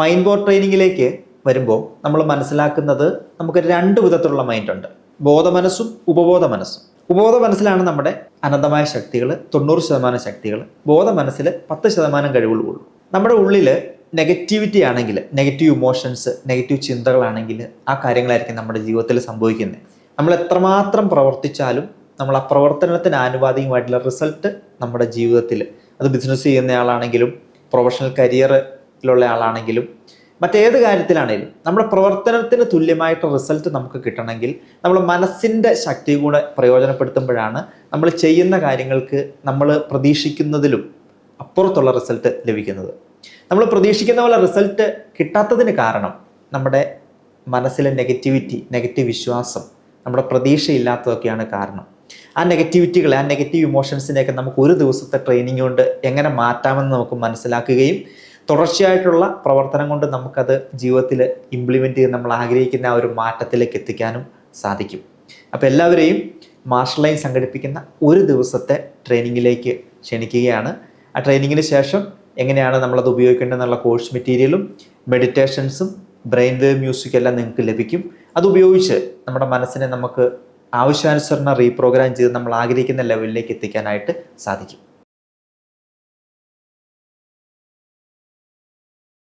Mind bore ട്രെയിനിങ്ങിലേക്ക് വരുമ്പോൾ നമ്മൾ മനസ്സിലാക്കുന്നത് നമുക്ക് രണ്ട് വിധത്തിലുള്ള മൈൻഡ് ഉണ്ട്. ബോധമനസ്സും ഉപബോധ മനസ്സും ഉപബോധ മനസ്സിലാണ് നമ്മുടെ അനന്തമായ ശക്തികൾ തൊണ്ണൂറ് ശതമാനം ശക്തികൾ ബോധ മനസ്സിൽ പത്ത് ശതമാനം കഴിവുകളുള്ളൂ നമ്മുടെ ഉള്ളിൽ നെഗറ്റിവിറ്റി ആണെങ്കിൽ നെഗറ്റീവ് ഇമോഷൻസ് നെഗറ്റീവ് ചിന്തകളാണെങ്കിൽ ആ കാര്യങ്ങളായിരിക്കും നമ്മുടെ ജീവിതത്തിൽ സംഭവിക്കുന്നത്. നമ്മൾ എത്രമാത്രം പ്രവർത്തിച്ചാലും നമ്മൾ ആ പ്രവർത്തനത്തിന് ആനുപാതികമായിട്ടുള്ള റിസൾട്ട് നമ്മുടെ ജീവിതത്തിൽ. അത് ബിസിനസ് ചെയ്യുന്നയാളാണെങ്കിലും പ്രൊഫഷണൽ പ്രൊഫഷണൽ കരിയറിലുള്ള ആളാണെങ്കിലും മറ്റേത് കാര്യത്തിലാണെങ്കിലും നമ്മുടെ പ്രവർത്തനത്തിന് തുല്യമായിട്ട് റിസൾട്ട് നമുക്ക് കിട്ടണമെങ്കിൽ നമ്മൾ മനസ്സിന്റെ ശക്തി കൂടെ പ്രയോജനപ്പെടുത്തുമ്പോഴാണ് നമ്മൾ ചെയ്യുന്ന കാര്യങ്ങൾക്ക് നമ്മൾ പ്രതീക്ഷിക്കുന്നതിലും അപ്പുറത്തുള്ള റിസൾട്ട് ലഭിക്കുന്നത്. നമ്മൾ പ്രതീക്ഷിക്കുന്ന പോലെ റിസൾട്ട് കിട്ടാത്തതിന് കാരണം നമ്മുടെ മനസ്സിലെ നെഗറ്റിവിറ്റി നെഗറ്റീവ് വിശ്വാസം നമ്മുടെ പ്രതീക്ഷയില്ലാത്തതൊക്കെയാണ് കാരണം. ആ നെഗറ്റിവിറ്റികളെ ആ നെഗറ്റീവ് ഇമോഷൻസിനെയൊക്കെ നമുക്ക് ഒരു ദിവസത്തെ ട്രെയിനിങ് കൊണ്ട് എങ്ങനെ മാറ്റാമെന്ന് നമുക്ക് മനസ്സിലാക്കുകയും തുടർച്ചയായിട്ടുള്ള പ്രവർത്തനം കൊണ്ട് നമുക്കത് ജീവിതത്തിൽ ഇംപ്ലിമെന്റ് ചെയ്ത് നമ്മൾ ആഗ്രഹിക്കുന്ന ആ ഒരു മാറ്റത്തിലേക്ക് എത്തിക്കാനും സാധിക്കും. അപ്പോൾ എല്ലാവരെയും മാർഷൽ ലൈൻ സംഘടിപ്പിക്കുന്ന ഒരു ദിവസത്തെ ട്രെയിനിങ്ങിലേക്ക് ക്ഷണിക്കുകയാണ്. ആ ട്രെയിനിങ്ങിന് ശേഷം എങ്ങനെയാണ് നമ്മളത് ഉപയോഗിക്കേണ്ടതെന്നുള്ള കോഴ്സ് മെറ്റീരിയലും മെഡിറ്റേഷൻസും ബ്രെയിൻ വേവ് മ്യൂസിക് എല്ലാം നിങ്ങൾക്ക് ലഭിക്കും. അതുപയോഗിച്ച് നമ്മുടെ മനസ്സിനെ നമുക്ക് ആവശ്യാനുസരണം റീപ്രോഗ്രാം ചെയ്ത് നമ്മൾ ആഗ്രഹിക്കുന്ന ലെവലിലേക്ക് എത്തിക്കാനായിട്ട് സാധിക്കും.